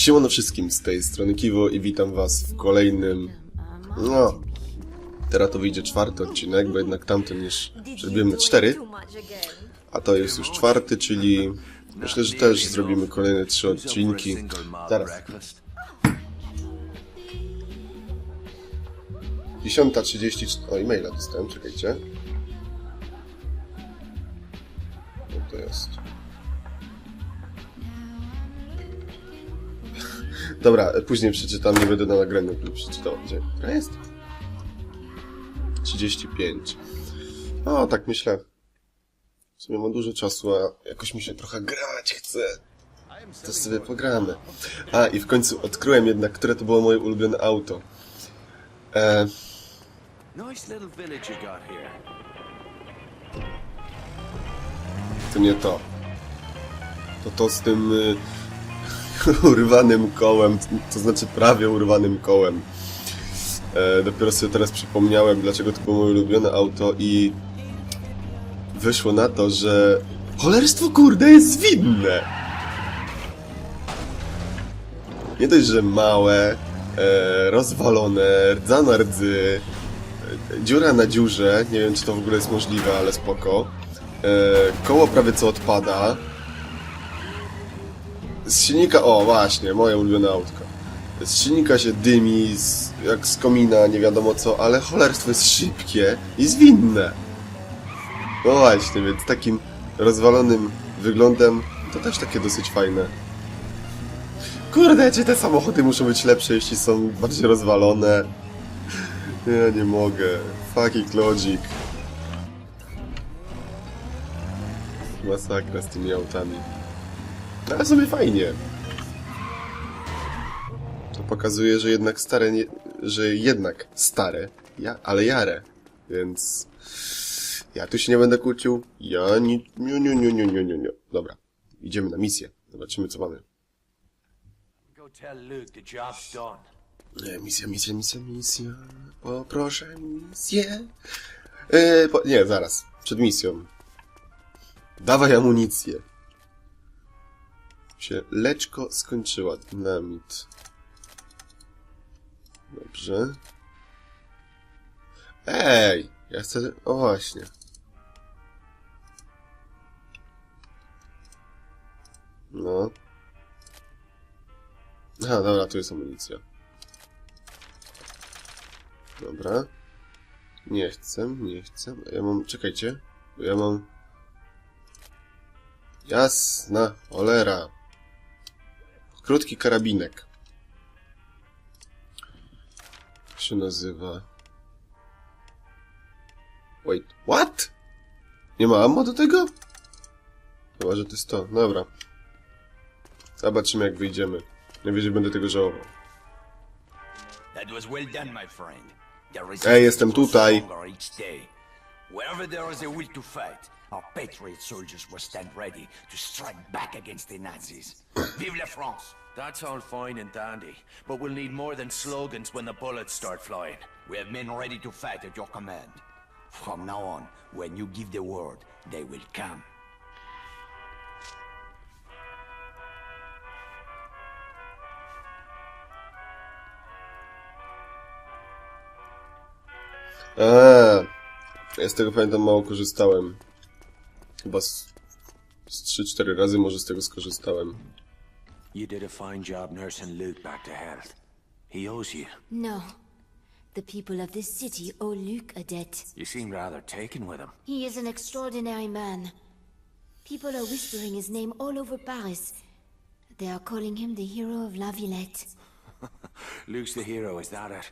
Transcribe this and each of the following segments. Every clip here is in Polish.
Siemano wszystkim z tej strony Kiwo i witam was w kolejnym... No... Teraz to wyjdzie czwarty odcinek, bo jednak tamten już zrobiłem na cztery. A to jest już czwarty, czyli... Myślę, że też zrobimy kolejne trzy odcinki. Zaraz. 10.30... O, e-maila dostałem, czekajcie. Co to jest? Dobra, później przeczytam, nie będę na nagraniu przeczytał. Gdzie? Która jest? 35. O, tak myślę. W sumie mam dużo czasu, a jakoś mi się trochę grać chce. To sobie pogramy. A, i w końcu odkryłem jednak, które to było moje ulubione auto. E, to nie to. To to z tym y, urwanym kołem, to znaczy prawie urwanym kołem. E, dopiero sobie teraz przypomniałem, dlaczego to było moje ulubione auto i wyszło na to, że cholerstwo kurde jest zwinne. Nie dość, że małe, e, rozwalone, rdza na rdzy, e, dziura na dziurze, nie wiem czy to w ogóle jest możliwe, ale spoko. E, koło prawie co odpada. Z silnika, o właśnie, moje ulubione autko. Z silnika się dymi, z, jak z komina, nie wiadomo co, ale cholerstwo jest szybkie i zwinne. No właśnie, więc takim rozwalonym wyglądem to też takie dosyć fajne. Kurde, czy te samochody muszą być lepsze, jeśli są bardziej rozwalone? Ja nie mogę. Fucking logic. Masakra z tymi autami. Ale sobie fajnie. To pokazuje, że jednak stare nie... że jednak stare, ja, ale jare. Więc... Ja tu się nie będę kłócił. Ja nie... nie, nie, nie, nie, nie, nie, nie. Dobra. Idziemy na misję. Zobaczymy, co mamy. Nie, misja, misja, misja, misja. Poproszę misję. Yy, po, nie, zaraz. Przed misją. Dawaj amunicję. Się leczko skończyła. Dynamit. Dobrze. Ej! Ja chcę... O właśnie. No. Aha, dobra, tu jest amunicja. Dobra. Nie chcę, nie chcę. Ja mam... Czekajcie. Ja mam... Jasna cholera. Krótki karabinek. Się nazywa? Wait, what? Nie ma ammo do tego? Chyba, że to jest to. Dobra. Zobaczymy jak wyjdziemy. Najwyżej będę tego żałował. Ej, jestem tutaj. Wherever there is a will to fight, our patriot soldiers will stand ready to strike back against the Nazis. Vive la France! That's all fine and dandy, but we'll need more than slogans when the bullets start flying. We have men ready to fight at your command. From now on, when you give the word, they will come. Eee, ja z tego pamiętam mało korzystałem. Chyba z, z 3-4 razy może z tego skorzystałem. You did a fine job nursing Luke back to health. He owes you. No. The people of this city owe Luke a debt. You seem rather taken with him. He is an extraordinary man. People are whispering his name all over Paris. They are calling him the hero of La Villette. Luke's the hero, is that it?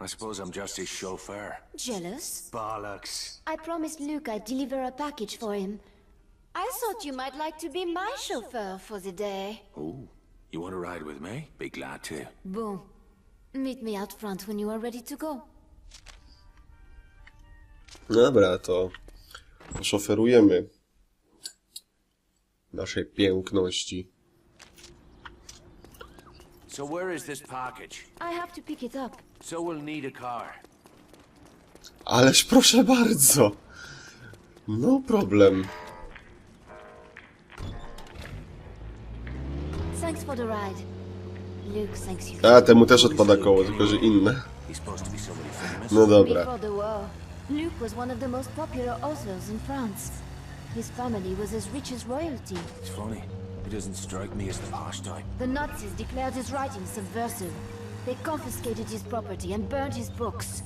I suppose I'm just his chauffeur. Jealous? Bollocks. I promised Luke I'd deliver a package for him. I thought you might like to be my chauffeur for the day. Ooh, you want to ride with me? Be glad to. Bon. Meet me out front when you are ready to go. Dobra, to poszoferujemy naszej piękności. So where is this package? I have to pick it up. So we'll need a car. Ależ proszę bardzo. No problem. Thanks for the ride. Luke thinks you A, temu też odpada koło, tylko że inne. He's supposed to be somebody famous. No dobra. Before the war, Luke was one of the most popular authors in France. His family was as rich as royalty. It's funny. He doesn't strike me as the posh type. The Nazis declared his writings subversive. They confiscated his property and burned his books.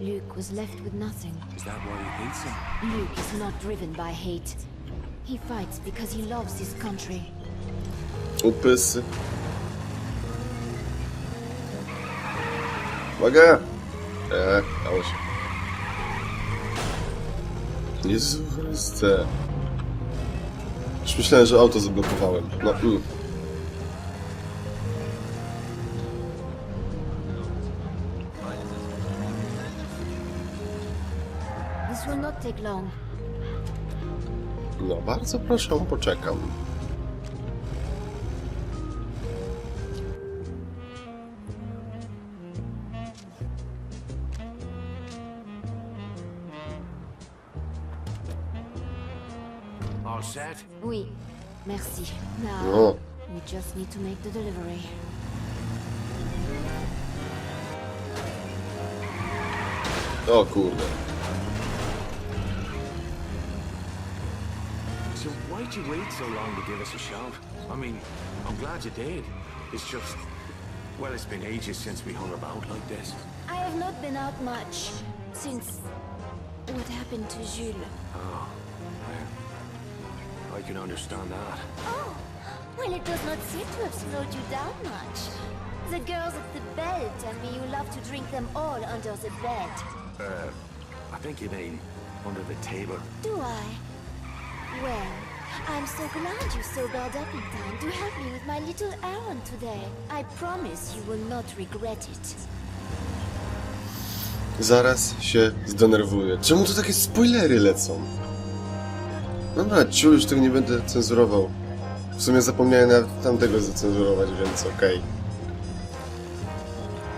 Luke was left with nothing. Is that why he hates him? Luke is not driven by hate. He fights because he loves his country. Upysy. Uwaga! Eee, dało się. Jezu Chryste. Już myślałem, że auto zablokowałem. No, mm. This will not take long. no bardzo proszę, poczekam. Merci. Now, No, we just need to make the delivery. Oh, o kurde. So why'd you wait so long to give us a shout? I mean, I'm glad you did. It's just... Well, it's been ages since we hung about like this. I have not been out much since what happened to Jules. I can understand that. Oh, well, it does not seem to have slowed you down much. The girls at the bell tell me you love to drink them all under the bed. Uh, I think you mean under the table. Do I? Well, I'm so glad you sobered up in time to help me with my little errand today. I promise you will not regret it. Zaraz się zdenerwuję. Czemu tu takie spoilery lecą? Dobra, ciu, już tego nie będę cenzurował. W sumie zapomniałem nawet tamtego zacenzurować, więc okej.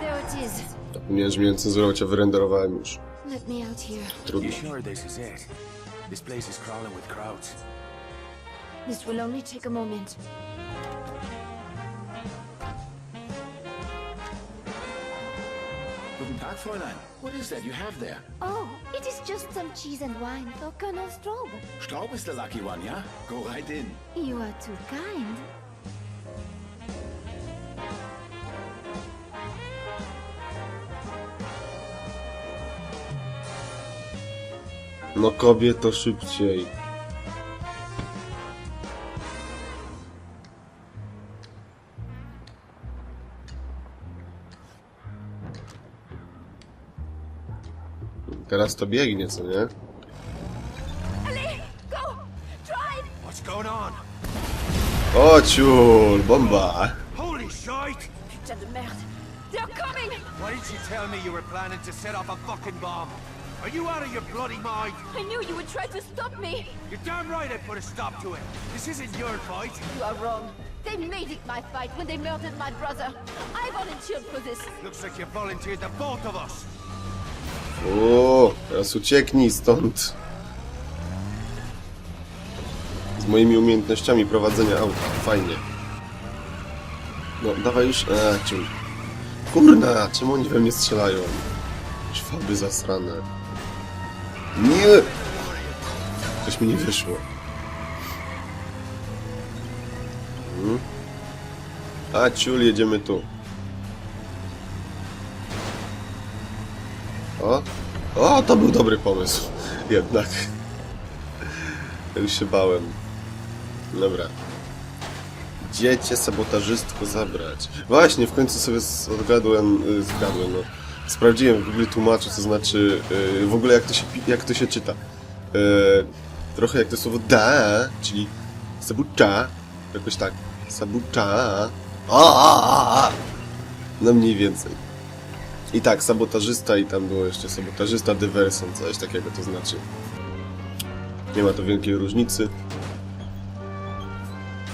There it is. Że miałem cenzurować, a wyrenderowałem już. Let me out here. Trudno. You sure this is it? This place is crawling with crowds. This will only take a moment. Guten Tag, Fräulein. What is that you have there? Oh, it is just some cheese and wine for Colonel Straub. Straub is the lucky one, yeah? Go right in. You are too kind. No kobieto szybciej. Teraz to biegnie, co nie? Allez, go! Drive! What's going on? O ciul, bomba! Holy shite! Putain de merde! They're coming! Why didn't you tell me you were planning to set off a fucking bomb? Are you out of your bloody mind? I knew you would try to stop me! You're damn right I put a stop to it. This isn't your fight. You are wrong. They made it my fight when they murdered my brother. I volunteered for this. Looks like you volunteered the both of us. O, teraz ucieknij stąd. Z moimi umiejętnościami prowadzenia auta. Fajnie. No, dawaj już. A, ciul. Kurna, czemu oni we mnie strzelają? Szwaby zasrane. Nie! Coś mi nie wyszło. Hmm? A, ciul, jedziemy tu. O, o, to był dobry pomysł. Jednak. Już się bałem. Dobra. Gdzie cię sabotażystko zabrać? Właśnie, w końcu sobie odgadłem, y, zgadłem, no. Sprawdziłem w Google tłumaczu, co znaczy y, w ogóle jak to się, jak to się czyta. Y, trochę jak to słowo da, czyli sabucza, jakoś tak. Sabucza. A, a, a, a. No mniej więcej. I tak, sabotażysta i tam było jeszcze sabotażysta, dywersant, coś takiego to znaczy. Nie ma to wielkiej różnicy.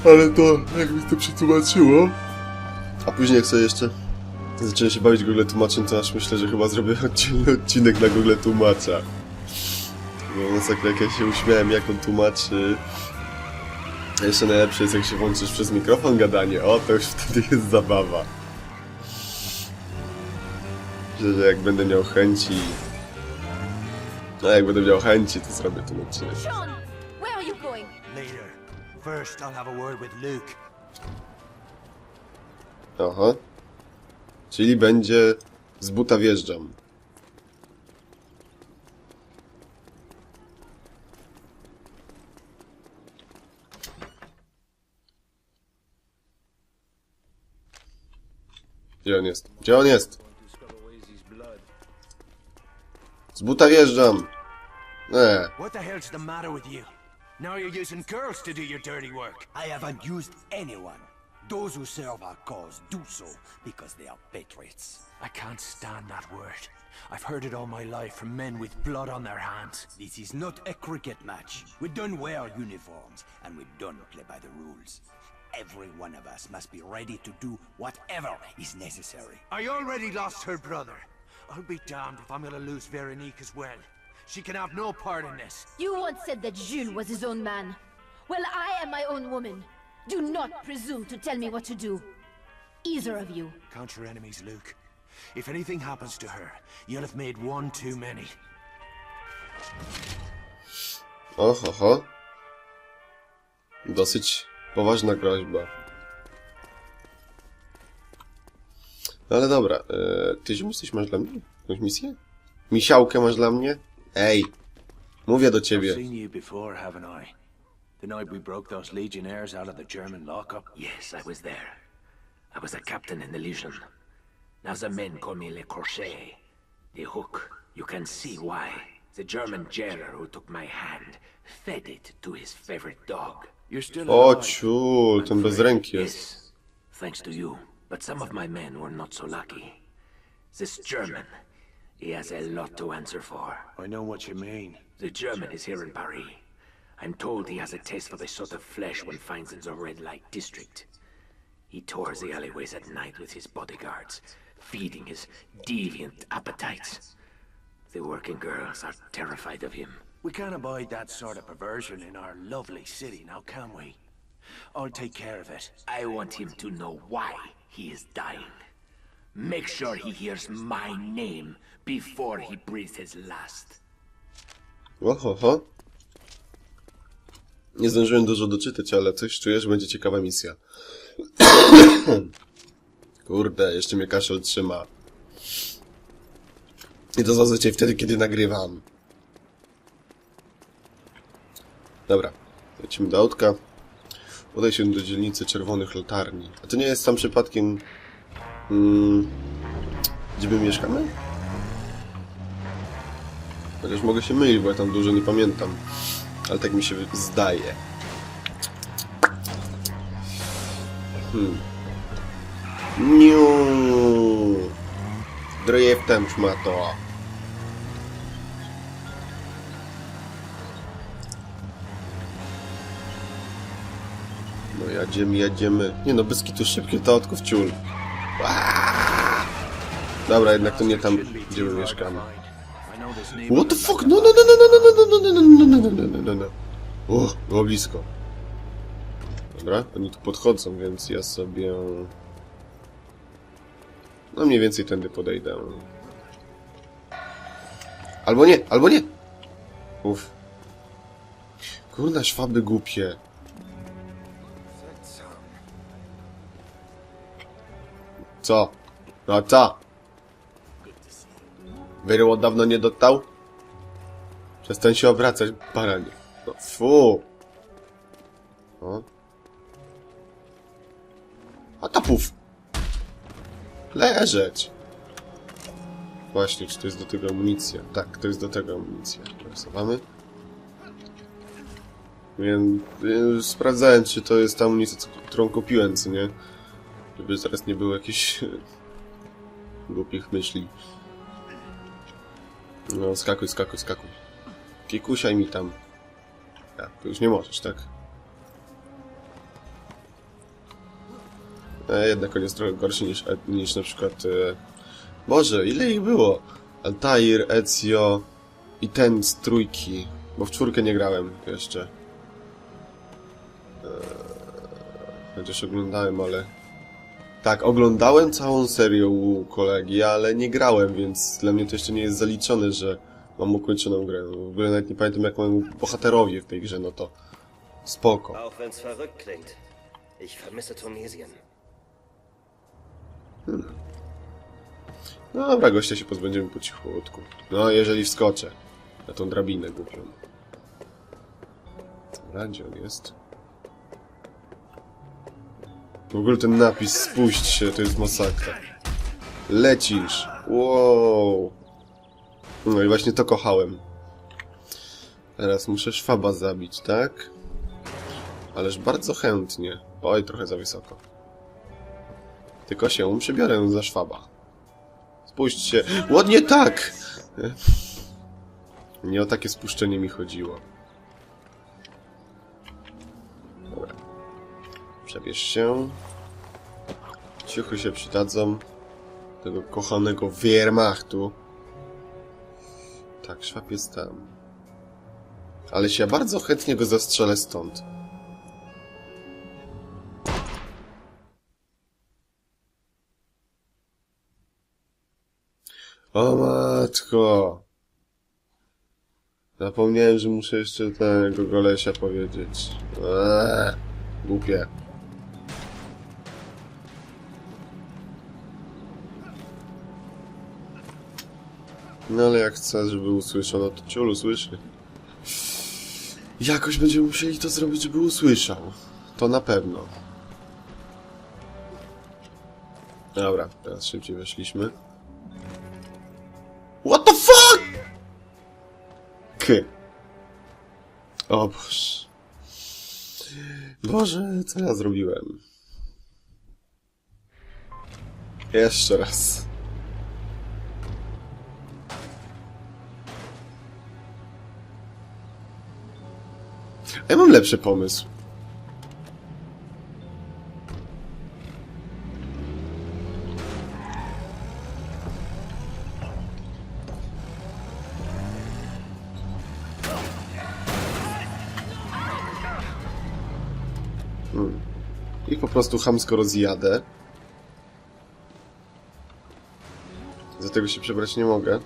Ale to, jak mi to przetłumaczyło... A później jak sobie jeszcze zacząłem się bawić Google tłumaczem, to aż myślę, że chyba zrobię oddzielny odcinek na Google tłumacza. Bo masakra, jak ja się uśmiałem, jak on tłumaczy... A Jeszcze najlepsze jest jak się włączysz przez mikrofon gadanie, o to już wtedy jest zabawa. Myślę, że jak będę miał chęci... No jak będę miał chęci, to zrobię ten odcinek. Sean, where are you going? Later. First, I'll have a word with Luke. Aha. Czyli będzie z buta wjeżdżam. Gdzie on jest? Gdzie on jest? Z buta wjeżdżam. Nie. What the hell's the matter with you? Now you're using girls to do your dirty work. I haven't used anyone. Those who serve our cause do so because they are patriots. I can't stand that word. I've heard it all my life from men with blood on their hands. This is not a cricket match. We don't wear uniforms, and we don't play by the rules. Every one of us must be ready to do whatever is necessary. I already lost her brother. I'll be damned if I'm gonna lose Veronique as well. She can have no part in this. You once said that Jules was his own man. Well, I am my own woman. Do not presume to tell me what to do. Either of you. Count your enemies, Luke. If anything happens to her, you'll have made one too many. Oho, oho. Dosyć poważna groźba. No ale dobra, e, ty ziomuś coś masz dla mnie? Jakąś misję? Misiałkę masz dla mnie? Ej, mówię do I've ciebie. seen you before, haven't I? The night we broke those legionnaires out of the German lockup. Yes, I was there. I was a captain in the Legion. Now the men call me Le Crochet. The hook. You can see why. The German jailer who took my hand fed it to his favorite dog. You're still O ciul, ten bez ręki jest. Yes, thanks to you. But some of my men were not so lucky. This German, he has a lot to answer for. I know what you mean. The German is here in Paris. I'm told he has a taste for the sort of flesh one finds in the red light district. He tours the alleyways at night with his bodyguards, feeding his deviant appetites. The working girls are terrified of him. We can't abide that sort of perversion in our lovely city now, can we? I'll take care of it. I want him to know why he is dying. Make sure he hears my name before he breathes his last. Oho, oho. Nie zdążyłem dużo doczytać, ale coś czuję, że będzie ciekawa misja. Kurde, jeszcze mnie kaszel trzyma. I to zazwyczaj wtedy, kiedy nagrywam. Dobra, lecimy do autka. Udaj się do dzielnicy Czerwonych Latarni. A to nie jest tam przypadkiem... Mm, gdzie my mieszkamy? Chociaż mogę się mylić, bo ja tam dużo nie pamiętam. Ale tak mi się zdaje. Hmm. Niu. Driftem szmato. Jedziemy, jedziemy. Nie no, bez kitu szybkie to autko w ciul. Dobra, jednak to nie tam, gdzie my mieszkamy. What the fuck? No, no, no, no, no, no, no, no, no, no, no, no, no, no, no, no. O, było blisko. Dobra, oni tu podchodzą, więc ja sobie... No mniej więcej tędy podejdę. Albo nie, albo nie! Uff. Kurna, szwaby głupie. Co? No co? Wyrło dawno nie dostał? Przestań się obracać, baranie. No, fu. O. A ta puf. Leżeć. Właśnie, czy to jest do tego amunicja? Tak, to jest do tego amunicja. Rysowamy. Wiem, wiem, sprawdzałem, czy to jest ta amunicja, którą kupiłem, co nie? Żeby zaraz nie było jakichś głupich myśli. No, skakuj, skakuj, skakuj. Kikusiaj mi tam. Tak, to już nie możesz, tak? E, jednak on jest trochę gorszy niż, E- niż na przykład... E... Boże, ile ich było? Altair, Ezio i ten z trójki. Bo w czwórkę nie grałem jeszcze. Chociaż oglądałem, ale... Tak, oglądałem całą serię u kolegi, ale nie grałem, więc dla mnie to jeszcze nie jest zaliczone, że mam ukończoną grę. W ogóle nawet nie pamiętam jak mają bohaterowie w tej grze, no to... Spoko. Auch wenn's verrückt klingt. Ich vermisse Tunesien. No dobra, gościa się pozbędziemy po cichutku. No, jeżeli wskoczę na tą drabinę głupią. Dobra, gdzie on jest? W ogóle ten napis, spuść się, to jest masakra. Lecisz! Wow! No i właśnie to kochałem. Teraz muszę szwaba zabić, tak? Ależ bardzo chętnie. Oj, trochę za wysoko. Tylko się przebiorę za szwaba. Spuść się. Ładnie tak! Nie o takie spuszczenie mi chodziło. Przebierz się. Ciuchy się przydadzą. Tego kochanego Wehrmachtu. Tak, szwab jest tam. Ale się bardzo chętnie go zastrzelę stąd. O matko! Zapomniałem, że muszę jeszcze tego golesia powiedzieć. Eee, głupie. No ale jak chcę, żeby usłyszał, no to ciul usłyszy. Jakoś będziemy musieli to zrobić, żeby usłyszał. To na pewno. Dobra, teraz szybciej weszliśmy. What the fuck? K. O Boże. Boże, co ja zrobiłem? Jeszcze raz. Ja mam lepszy pomysł. Ich po prostu chamsko rozjadę. Do tego się przebrać nie mogę.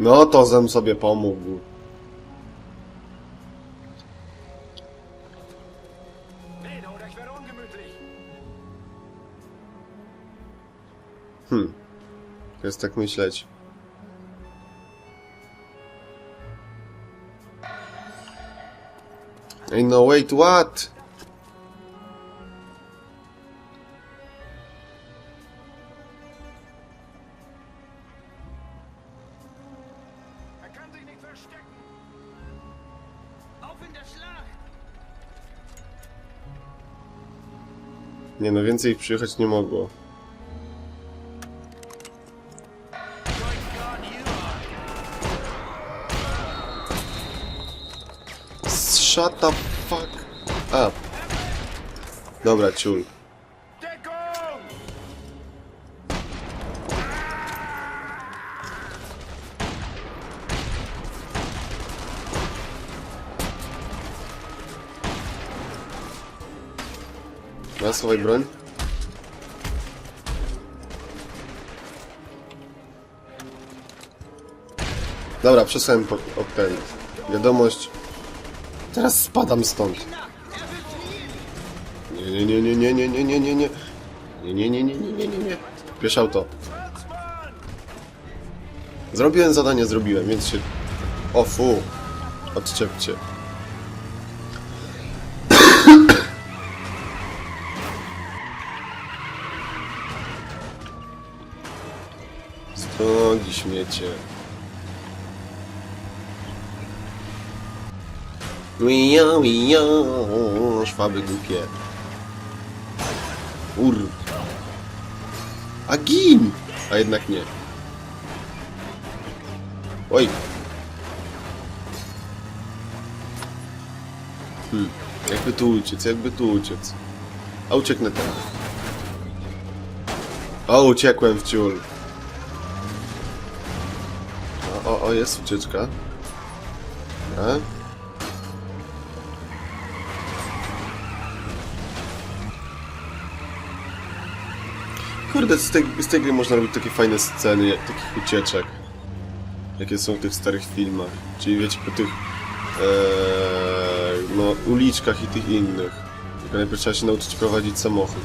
No to zem sobie pomógł. Hmm. Jest tak myśleć. Ej, no wait, what? Nie no, więcej ich przyjechać nie mogło. Shut the fuck up. Dobra, ciul. Schowaj broń. Dobra, przesłałem po, ten. Wiadomość. Teraz spadam stąd. Nie, nie, nie, nie, nie, nie, nie, nie, nie. Nie, nie, nie, nie, nie, nie, nie, nie. Bierz auto. Zrobiłem zadanie, zrobiłem, więc się... O fu. Odczepcie. Stogi śmiecie. Wija, wija, szwaby głupie. Ur. A gin! A jednak nie. Oj. Hmm. Jakby tu uciec, jakby tu uciec. A ucieknę tam. O, uciekłem w ciul. O, jest ucieczka. Kurde, z tej, z tej gry można robić takie fajne sceny, jak, takich ucieczek. Jakie są w tych starych filmach. Czyli wiecie, po tych e, no, uliczkach i tych innych. Tylko najpierw trzeba się nauczyć prowadzić samochód.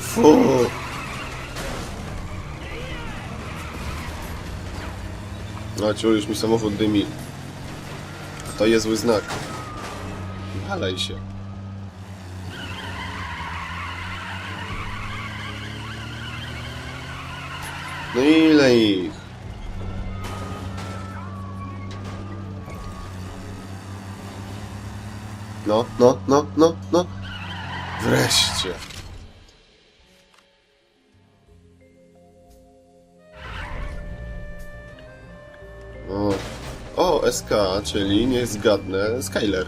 Fu! No, ciu, już mi samochód dymi. To jest zły znak. Walej się. No ile ich? No, no, no, no, no. Wreszcie. SK, czyli nie zgadnę, Skyler.